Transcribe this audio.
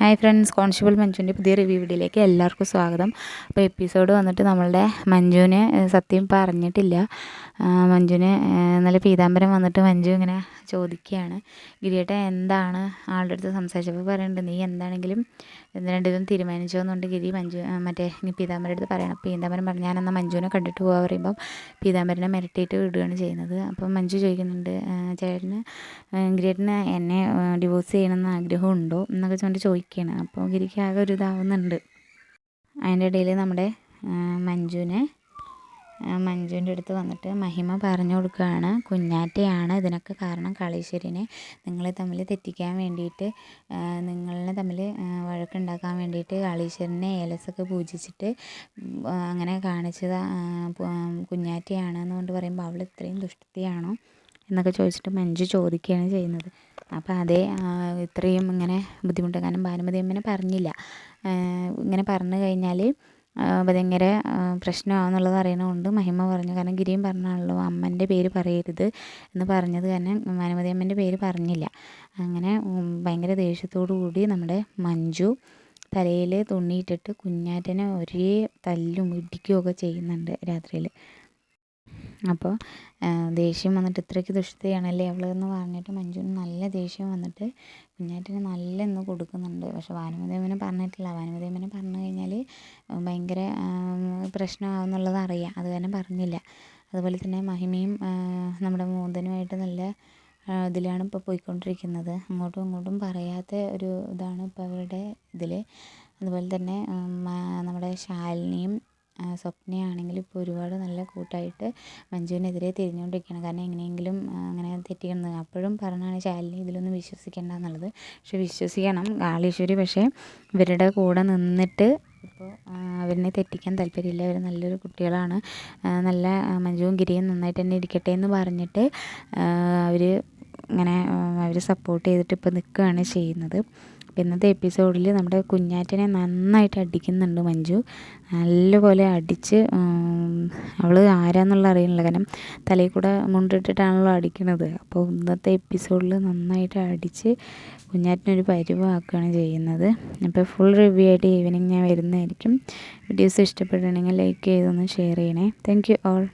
Hi friends constable മഞ്ജുവിന്റെ പുതിയ review വീഡിയോയിലേക്ക് എല്ലാവർക്കും സ്വാഗതം. അപ്പോൾ എപ്പിസോഡ് വന്നിട്ട് നമ്മളുടെ മഞ്ജുവിന് സത്യം പറഞ്ഞിട്ടില്ല. മഞ്ജുവിന് നല്ല പീതാംബരം വന്നിട്ട് മഞ്ജു ഇങ്ങനെ ചോദിക്കുകയാണ്. ഗിരിയേട്ട എന്താണ് ആളുടെ അടുത്ത് സംസാരിച്ചപ്പോൾ പറയുന്നുണ്ട് നീ എന്താണെങ്കിലും രണ്ടിതും തീരുമാനിച്ചോന്നുണ്ട് ഗിരി. മഞ്ജു മറ്റേ പീതാംബരം അടുത്ത് പറയണം. പീതാംബരം പറഞ്ഞു ഞാൻ എന്നാൽ മഞ്ജുവിനെ കണ്ടിട്ട് പോകാൻ പറയുമ്പം പീതാംബരനെ മിരട്ടിയിട്ട് വിടുകയാണ് ചെയ്യുന്നത്. അപ്പം മഞ്ജു ചോദിക്കുന്നുണ്ട് ചേട്ടന് ഗിരിയേട്ടന് എന്നെ ഡിവോഴ്സ് ചെയ്യണമെന്ന് ആഗ്രഹമുണ്ടോ എന്നൊക്കെ ചോദിച്ച് ചോദിക്കുകയാണ് അപ്പോൾ ഗിരിക്ക് ആകെ ഒരു ഇതാവുന്നുണ്ട് അതിന്റെ ഇടയിൽ നമ്മുടെ മഞ്ജുവിനെ മഞ്ജുവിന്റെ അടുത്ത് വന്നിട്ട് മഹിമ പറഞ്ഞു കൊടുക്കുകയാണ്. കുഞ്ഞാറ്റയാണ് ഇതിനൊക്കെ കാരണം കളീശ്വരിനെ നിങ്ങളെ തമ്മിൽ തെറ്റിക്കാൻ വേണ്ടിയിട്ട് നിങ്ങളെ തമ്മിൽ വഴക്കുണ്ടാക്കാൻ വേണ്ടിയിട്ട് കളീശ്വരനെ ഏലസൊക്കെ പൂജിച്ചിട്ട് അങ്ങനെ കാണിച്ചത് കുഞ്ഞാറ്റയാണ് എന്നുകൊണ്ട് പറയുമ്പോൾ അവൾ ഇത്രയും ദുഷ്ടതയാണോ എന്നൊക്കെ ചോദിച്ചിട്ട് മഞ്ജു ചോദിക്കുകയാണ് ചെയ്യുന്നത്. അപ്പോൾ അതേ ഇത്രയും ഇങ്ങനെ ബുദ്ധിമുട്ട് കാരണം ഭാനുമതി അമ്മനെ പറഞ്ഞില്ല. ഇങ്ങനെ പറഞ്ഞു കഴിഞ്ഞാൽ ഭയങ്കര പ്രശ്നമാണെന്നുള്ളത് അറിയണതുകൊണ്ട് മഹിമ പറഞ്ഞു. കാരണം ഗിരിയും പറഞ്ഞാണല്ലോ അമ്മന്റെ പേര് പറയരുത് എന്ന് പറഞ്ഞത് കാരണം ഭാനുമതി അമ്മന്റെ പേര് പറഞ്ഞില്ല. അങ്ങനെ ഭയങ്കര ദേഷ്യത്തോടു കൂടി നമ്മുടെ മഞ്ജു തലയിൽ തുണിയിട്ടിട്ട് കുഞ്ഞാറ്റനെ ഒരേ തല്ലും ഇടിക്കുകയൊക്കെ ചെയ്യുന്നുണ്ട് രാത്രിയിൽ അപ്പോൾ ദേഷ്യം വന്നിട്ട് ഇത്രയ്ക്ക് ദുഷ്ടതയാണല്ലേ അവളെന്ന് പറഞ്ഞിട്ട് മഞ്ജുവിന് നല്ല ദേഷ്യം വന്നിട്ട് കുഞ്ഞാറ്റിന് നല്ല ഇന്ന് കൊടുക്കുന്നുണ്ട്. പക്ഷെ ഭാനുമതിയമ്മനെ പറഞ്ഞിട്ടില്ല. ഭാനുമതിയമ്മനെ പറഞ്ഞു കഴിഞ്ഞാൽ ഭയങ്കര പ്രശ്നമാകുന്നുള്ളത് അറിയാം. അത് കാരണം പറഞ്ഞില്ല. അതുപോലെ തന്നെ മഹിമയും നമ്മുടെ മൂന്തനുമായിട്ട് നല്ല ഇതിലാണ് ഇപ്പോൾ പോയിക്കൊണ്ടിരിക്കുന്നത്. അങ്ങോട്ടും ഇങ്ങോട്ടും പറയാത്ത ഒരു ഇതാണ് ഇപ്പോൾ അവരുടെ ഇതിൽ അതുപോലെ തന്നെ നമ്മുടെ ശാലിനിയും സ്വപ്നയാണെങ്കിലും ഇപ്പോൾ ഒരുപാട് നല്ല കൂട്ടായിട്ട് മഞ്ജുവിനെതിരെ തിരിഞ്ഞുകൊണ്ടിരിക്കുകയാണ്. കാരണം എങ്ങനെയെങ്കിലും അങ്ങനെ തെറ്റിക്കണം അപ്പോഴും പറഞ്ഞാണ് ശാലിനി ഇതിലൊന്നും വിശ്വസിക്കേണ്ട എന്നുള്ളത്. പക്ഷെ വിശ്വസിക്കണം. കാളീശ്വരി പക്ഷേ ഇവരുടെ കൂടെ നിന്നിട്ട് ഇപ്പോൾ അവരിനെ തെറ്റിക്കാൻ താല്പര്യമില്ല. അവർ നല്ലൊരു കുട്ടികളാണ്. നല്ല മഞ്ജുവും ഗിരിയും നന്നായിട്ട് തന്നെ ഇരിക്കട്ടെ എന്ന് പറഞ്ഞിട്ട് അവർ ഇങ്ങനെ അവർ സപ്പോർട്ട് ചെയ്തിട്ട് ഇപ്പോൾ നിൽക്കുകയാണ് ചെയ്യുന്നത്. ഇന്നത്തെ എപ്പിസോഡിൽ നമ്മുടെ കുഞ്ഞാറ്റനെ നന്നായിട്ട് അടിക്കുന്നുണ്ട് മഞ്ജു. നല്ലപോലെ അടിച്ച് അവൾ ആരാന്നുള്ള അറിയുന്നില്ല കാരണം തലയിൽ കൂടെ മുണ്ടിട്ടിട്ടാണല്ലോ അടിക്കുന്നത് അപ്പോൾ ഇന്നത്തെ എപ്പിസോഡിൽ നന്നായിട്ട് അടിച്ച് കുഞ്ഞാറ്റിനൊരു പരിവാക്കുകയാണ് ചെയ്യുന്നത്. അപ്പോൾ ഫുൾ റിവ്യൂ ആയിട്ട് ഈവനിങ് ഞാൻ വരുന്നതായിരിക്കും. വീഡിയോസ് ഇഷ്ടപ്പെട്ടിട്ടുണ്ടെങ്കിൽ ലൈക്ക് ചെയ്തൊന്ന് ഷെയർ ചെയ്യണേ. Thank you all